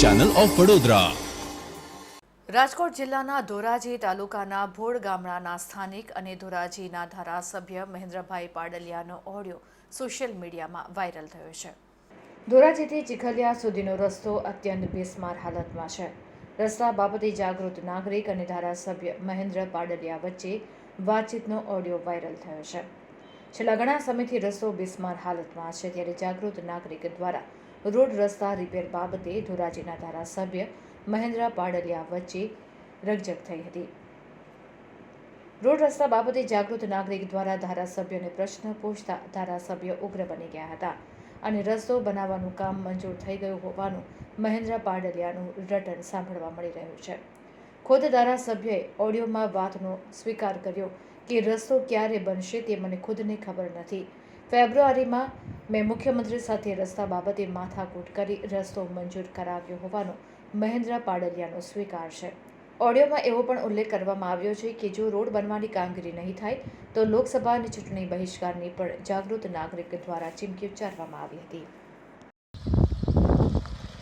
Channel of Vadodara Rajkot જિલ્લાના ધોરાજી તાલુકાના ભોળ ગામડાના સ્થાનિક અને ધોરાજીના ધારાસભ્ય મહેન્દ્રભાઈ પાડલિયાનો ઓડિયો સોશિયલ મીડિયામાં વાયરલ થયો છે. ધોરાજીથી ચીખલિયા સુધીનો રસ્તો અત્યંત બેસમાર હાલતમાં છે. રસ્તા બાબતે જાગૃત નાગરિક અને ધારાસભ્ય મહેન્દ્ર પાડલિયા વચ્ચે વાતચીતનો ઓડિયો વાયરલ થયો છે. છેલ્લા ઘણા સમયથી રસ્તો બિસ્માર હાલતમાં છે, ત્યારે જાગૃત નાગરિક દ્વારા રોડ રસ્તા રિપેર બાબતે ધોરાજીના ધારાસભ્ય મહેન્દ્ર પાડલિયા વચ્ચે રકઝક થઈ હતી. રોડ રસ્તા બાબતે જાગૃત નાગરિક દ્વારા ધારાસભ્યને પ્રશ્ન પૂછતા ધારાસભ્ય ઉગ્ર બની ગયા હતા અને રસ્તો બનાવવાનું કામ મંજૂર થઈ ગયું હોવાનું મહેન્દ્ર પાડલિયાનું રટન સાંભળવા મળી રહ્યું છે. ખુદ ધારાસભ્યએ ઓડિયોમાં વાતનો સ્વીકાર કર્યો કે રસ્તો ક્યારે બનશે તે મને ખુદને ખબર નથી. ફેબ્રુઆરીમાં મેં મુખ્યમંત્રી સાથે રસ્તા બાબતે માથાકૂટ કરી રસ્તો મંજૂર કરાવ્યો હોવાનો મહેન્દ્ર પાડલિયાનો સ્વીકાર છે. ઓડિયોમાં એવો પણ ઉલ્લેખ કરવામાં આવ્યો છે કે જો રોડ બનવાની કામગીરી નહીં થાય, તો લોકસભાની ચૂંટણી બહિષ્કારની પણ જાગૃત નાગરિક દ્વારા ચીમકી ઉચ્ચારવામાં આવી હતી.